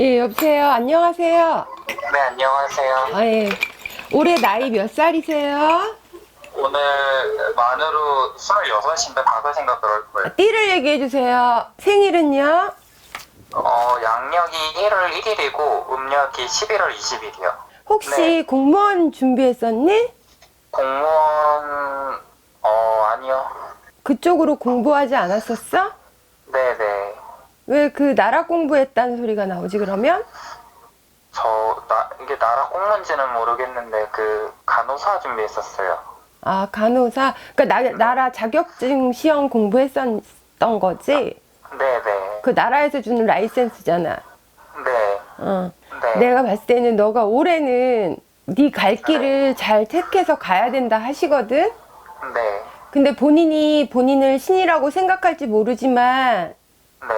예, 여보세요. 안녕하세요. 네, 안녕하세요. 아, 예. 올해 나이 몇 살이세요? 오늘 만으로 26인데 5인가 그럴 거예요. 띠를 얘기해 주세요. 생일은요? 어, 양력이 1월 1일이고 음력이 11월 20일이요. 혹시 네. 공무원 준비했었니? 공무원, 어, 아니요. 그쪽으로 공부하지 않았었어? 네 네. 왜 그 나라 공부했다는 소리가 나오지 그러면? 저, 나, 이게 나라 공무원지는 모르겠는데 그 간호사 준비했었어요. 아, 간호사. 그러니까 나, 나라 자격증 시험 공부했었던 거지? 네네. 그 나라에서 주는 라이센스잖아. 네. 어. 네. 내가 봤을 때는 너가 올해는 네 갈 길을 잘 택해서 가야 된다 하시거든? 네. 근데 본인이 본인을 신이라고 생각할지 모르지만 네.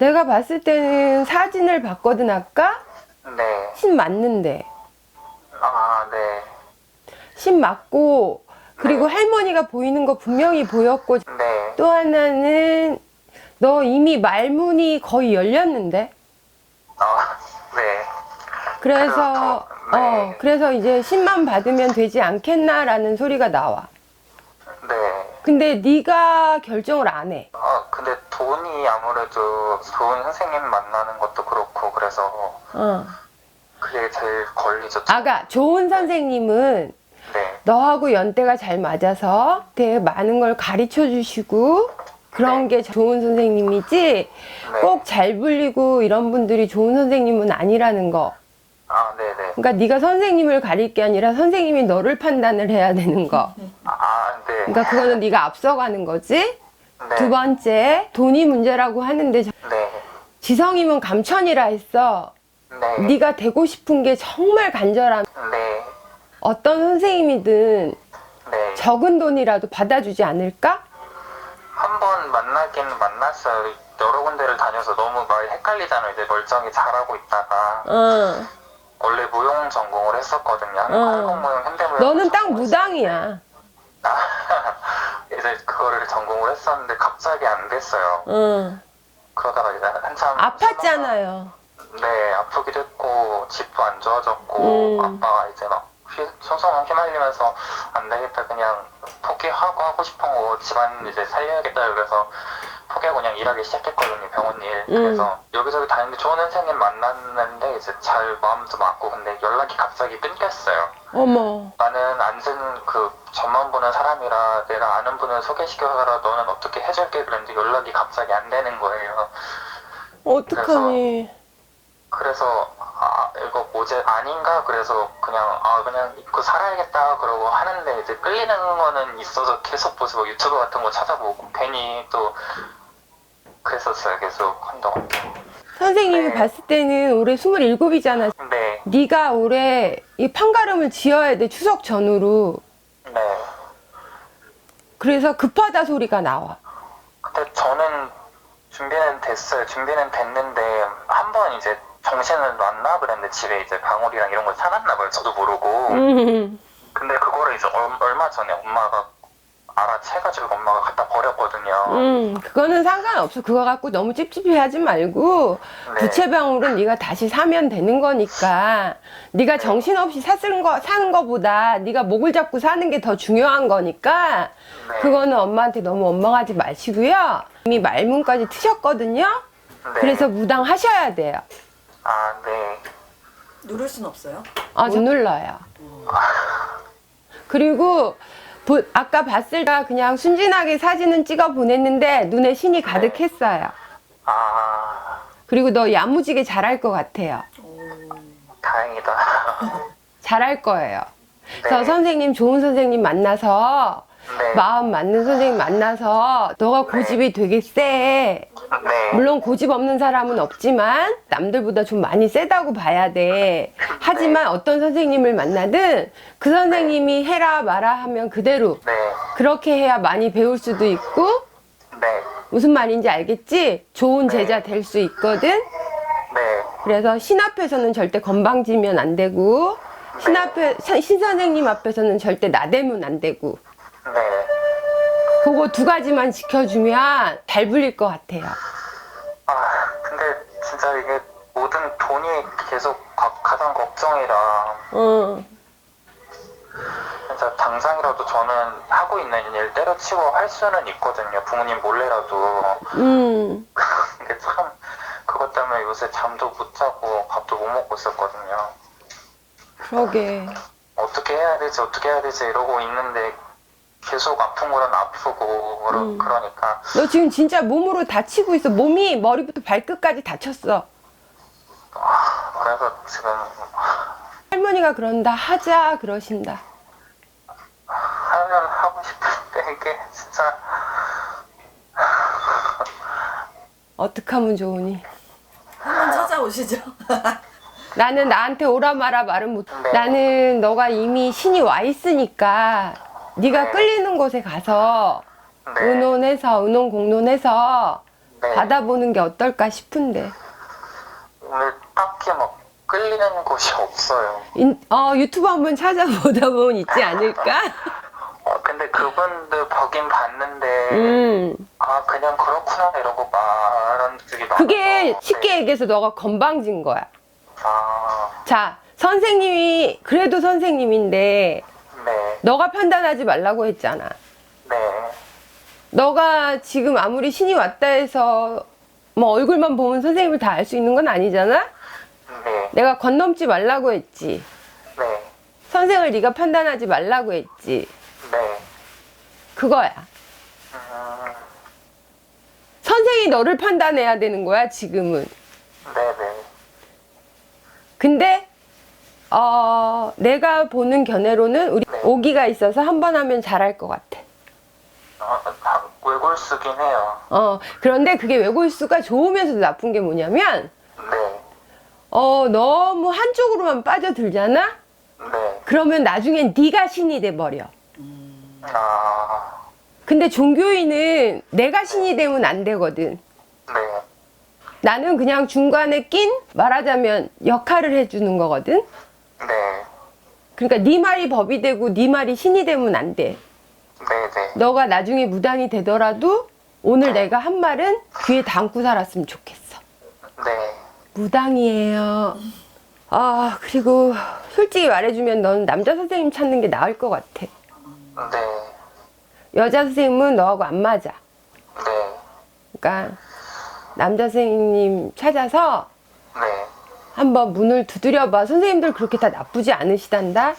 내가 봤을 때는 사진을 봤거든 아까? 네. 신 맞는데 아, 네. 신 맞고 그리고 할머니가 보이는 거 분명히 보였고 네. 또 하나는 너 이미 말문이 거의 열렸는데 어, 네. 그래서 그렇죠. 네. 어 그래서 이제 신만 받으면 되지 않겠나라는 소리가 나와 네. 근데 네가 결정을 안 해. 아, 근데 돈이 아무래도 좋은 선생님 만나는 것도 그렇고, 그래서 어. 그게 제일 걸리죠. 아가 좋은 선생님은 네. 너하고 연대가 잘 맞아서 되게 많은 걸 가르쳐 주시고 그런 게 좋은 선생님이지 네. 꼭 잘 불리고 이런 분들이 좋은 선생님은 아니라는 거. 아, 네네. 그러니까 네가 선생님을 가릴 게 아니라 선생님이 너를 판단을 해야 되는 거. 아, 네. 그러니까 그거는 네가 앞서가는 거지. 네. 두 번째 돈이 문제라고 하는데 저- 네. 지성이면 감천이라 했어. 네. 네가 되고 싶은 게 정말 간절함. 네. 어떤 선생님이든 네. 적은 돈이라도 받아주지 않을까? 한 번 만나긴 만났어요. 여러 군데를 다녀서 너무 많이 헷갈리잖아요. 이제 멀쩡히 잘하고 있다가. 어. 원래 무용 전공을 했었거든요. 어. 한국 무용, 현대 무용. 너는 딱 무당이야. 이제 그거를 전공을 했었는데 갑자기 안 됐어요. 응. 그러다가 이제 한참 아팠잖아요. 네, 아프기도 했고 집도 안 좋아졌고 음. 아빠가 이제 막 휘, 소송 휘말리면서 안 되겠다 그냥 포기하고 하고 싶은 거 집안 이제 살려야겠다 그래서 포기하고 그냥 일하기 시작했거든요 병원 일 음. 그래서 여기저기 다니는데 좋은 선생님 만났는데 이제 잘 마음도 맞고 근데 연락이 갑자기 끊겼어요 어머. 나는 안 쓰는 그 전만 보는 사람이라 내가 아는 분을 소개시켜라 너는 어떻게 해줄게 그랬는데 연락이 갑자기 안 되는 거예요 어떡하니. 그래서 아 이거 뭐지 아닌가 그래서 그냥 아 그냥 입고 살아야겠다 그러고 하는데 이제 끌리는 거는 있어서 계속 보고 뭐 유튜브 같은 거 찾아보고 괜히 또 그랬었어요 계속 한동안 선생님이 네. 봤을 때는 올해 27이잖아. 네, 네가 올해 이 판가름을 지어야 돼. 추석 전후로. 네. 그래서 급하다 소리가 나와. 근데 저는 준비는 됐어요 준비는 됐는데 한 번 이제 정신을 놨나 그랬는데 집에 이제 방울이랑 이런 걸 사놨나 봐요 저도 모르고 음. 근데 그거를 이제 얼, 얼마 전에 엄마가 알아채가지고 엄마가 갖다 버렸거든요 음, 그거는 상관없어. 그거 갖고 너무 찝찝해하지 말고 네. 부채병으로 네가 다시 사면 되는 거니까 네가 정신없이 사는 거 사는 거보다 네가 목을 잡고 사는 게 더 중요한 거니까 네. 그거는 엄마한테 너무 원망하지 마시고요. 이미 말문까지 트셨거든요. 네. 그래서 무당 하셔야 돼요. 아, 네. 누를 순 없어요? 아, 못 눌러요. 그리고 보- 아까 봤을 때 그냥 순진하게 사진은 찍어 보냈는데 눈에 신이 가득했어요. 아, 그리고 너 야무지게 잘할 것 같아요. 다행이다. 잘할 거예요. 그래서 네. 선생님, 좋은 선생님 만나서 네. 마음 맞는 선생님 만나서 너가 고집이 되게 세. 네. 물론 고집 없는 사람은 없지만 남들보다 좀 많이 세다고 봐야 돼. 하지만 어떤 선생님을 만나든 그 선생님이 해라 마라 하면 그대로 네. 그렇게 해야 많이 배울 수도 있고 네. 무슨 말인지 알겠지? 좋은 제자 될 수 있거든. 네. 그래서 신 앞에서는 절대 건방지면 안 되고 신 앞에 신 선생님 앞에서는 절대 나대면 안 되고 네. 그거 두 가지만 지켜주면 잘 불릴 것 같아요. 아, 근데 진짜 이게 모든 계속 가- 가장 걱정이라 어. 진짜 당장이라도 저는 하고 있는 일 때려치고 할 수는 있거든요. 부모님 몰래라도. 음. 근데 참 그것 때문에 요새 잠도 못 자고 밥도 못 먹고 있었거든요. 그러게. 어떻게 해야 되지 어떻게 해야 되지 이러고 있는데 계속 아픈 거는 아프고 그러, 음. 그러니까 너 지금 진짜 몸으로 다치고 있어. 몸이 머리부터 발끝까지 다쳤어. 그래서 지금 할머니가 그런다. 하자 그러신다. 하면 하고 싶은데 이게 진짜 어떻게 하면 좋으니? 한번 찾아오시죠. 나는 나한테 오라 마라 말은 못. 네. 나는 너가 이미 신이 와 있으니까 네가 네. 끌리는 곳에 가서 네, 의논해서 의논 공론해서 네. 받아보는 게 어떨까 싶은데. 오늘 딱히 막 끌리는 곳이 없어요. 인- 어, 유튜브 한번 찾아보다 보면 있지 않을까? 어, 근데 그분들 보긴 봤는데 음. 아 그냥 그렇구나 이러고 말한 적이 많아서 그게 쉽게 네. 얘기해서 너가 건방진 거야. 아, 자, 선생님이 그래도 선생님인데 네, 너가 판단하지 말라고 했잖아. 네, 너가 지금 아무리 신이 왔다 해서 뭐 얼굴만 보면 선생님을 다 알 수 있는 건 아니잖아? 네, 내가 건넘지 말라고 했지. 네, 선생을 네가 판단하지 말라고 했지. 네, 그거야. 음, 선생이 너를 판단해야 되는 거야, 지금은. 네, 네, 근데 어, 내가 보는 견해로는 우리 네. 오기가 있어서 한 번 하면 잘할 것 같아. 어, 다 외골 쓰긴 해요. 어, 그런데 그게 외골수가 좋으면서도 나쁜 게 뭐냐면, 네, 어, 너무 한쪽으로만 빠져들잖아? 네, 그러면 나중엔 네가 신이 돼버려. 아, 근데 종교인은 내가 신이 되면 안 되거든. 네, 나는 그냥 중간에 낀 말하자면 역할을 해주는 거거든. 네, 그러니까 네 말이 법이 되고 네 말이 신이 되면 안 돼. 네, 네, 너가 나중에 무당이 되더라도 오늘 내가 한 말은 귀에 담고 살았으면 좋겠어. 네, 무당이에요. 아 그리고 솔직히 말해주면 넌 남자 선생님 찾는 게 나을 것 같아. 네, 여자 선생님은 너하고 안 맞아. 네, 그러니까 남자 선생님 찾아서 네, 한번 문을 두드려봐. 선생님들 그렇게 다 나쁘지 않으시단다. 아,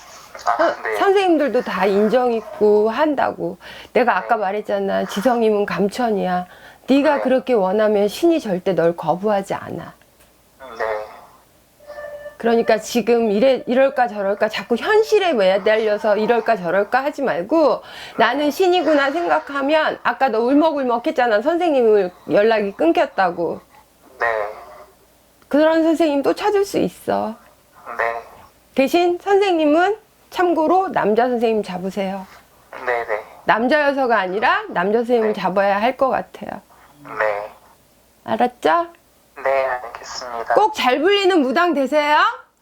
선- 네, 선생님들도 다 인정 있고 한다고. 내가 아까 말했잖아. 지성님은 감천이야. 네가 네. 그렇게 원하면 신이 절대 널 거부하지 않아. 네, 그러니까 지금 이래 이럴까 저럴까 자꾸 현실에 매달려서 이럴까 저럴까 하지 말고 나는 신이구나 생각하면 아까 너 울먹울먹 했잖아. 선생님을 연락이 끊겼다고. 네, 그런 선생님 또 찾을 수 있어. 네, 대신 선생님은 참고로 남자 선생님 잡으세요. 네, 네, 남자여서가 아니라 남자 선생님을 잡아야 할 것 같아요. 네, 알았죠? 네, 알겠습니다. 꼭 잘 불리는 무당 되세요.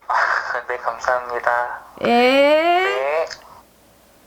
네, 감사합니다. 예.